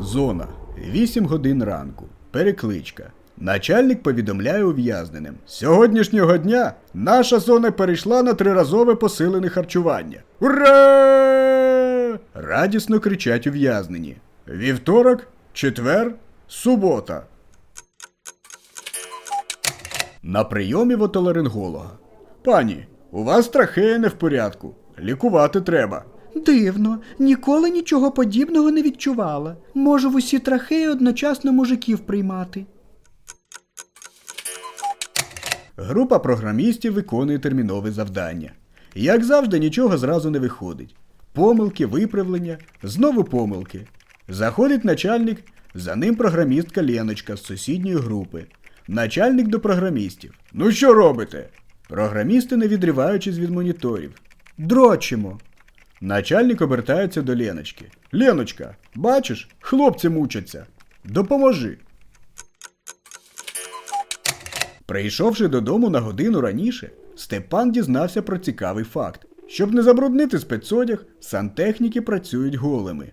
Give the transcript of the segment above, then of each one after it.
Зона. 8 годин ранку. Перекличка. Начальник повідомляє ув'язненим. Сьогоднішнього дня наша зона перейшла на триразове посилене харчування. Ура! Радісно кричать ув'язнені. Вівторок, четвер, субота. На прийомі в отоларинголога. Пані, у вас трахея не в порядку. Лікувати треба. Дивно, ніколи нічого подібного не відчувала. Можу в усі трахеї одночасно мужиків приймати. Група програмістів виконує термінове завдання. Як завжди, нічого зразу не виходить. Помилки, виправлення, знову помилки. Заходить начальник, за ним програмістка Леночка з сусідньої групи. Начальник до програмістів. Ну що робите? Програмісти, не відриваючись від моніторів. Дрочимо. Начальник обертається до Леночки. Леночка, бачиш, хлопці мучаться. Допоможи. Прийшовши додому на годину раніше, Степан дізнався про цікавий факт. Щоб не забруднити спецодяг, сантехніки працюють голими.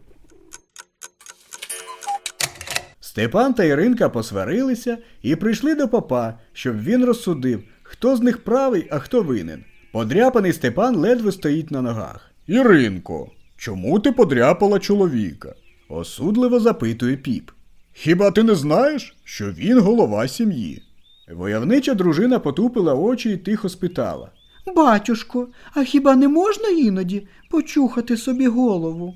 Степан та Іринка посварилися і прийшли до попа, щоб він розсудив, хто з них правий, а хто винен. Подряпаний Степан ледве стоїть на ногах. Іринко, чому ти подряпала чоловіка? осудливо запитує піп. Хіба ти не знаєш, що він голова сім'ї? Войовнича дружина потупила очі і тихо спитала. Батюшко, а хіба не можна іноді почухати собі голову?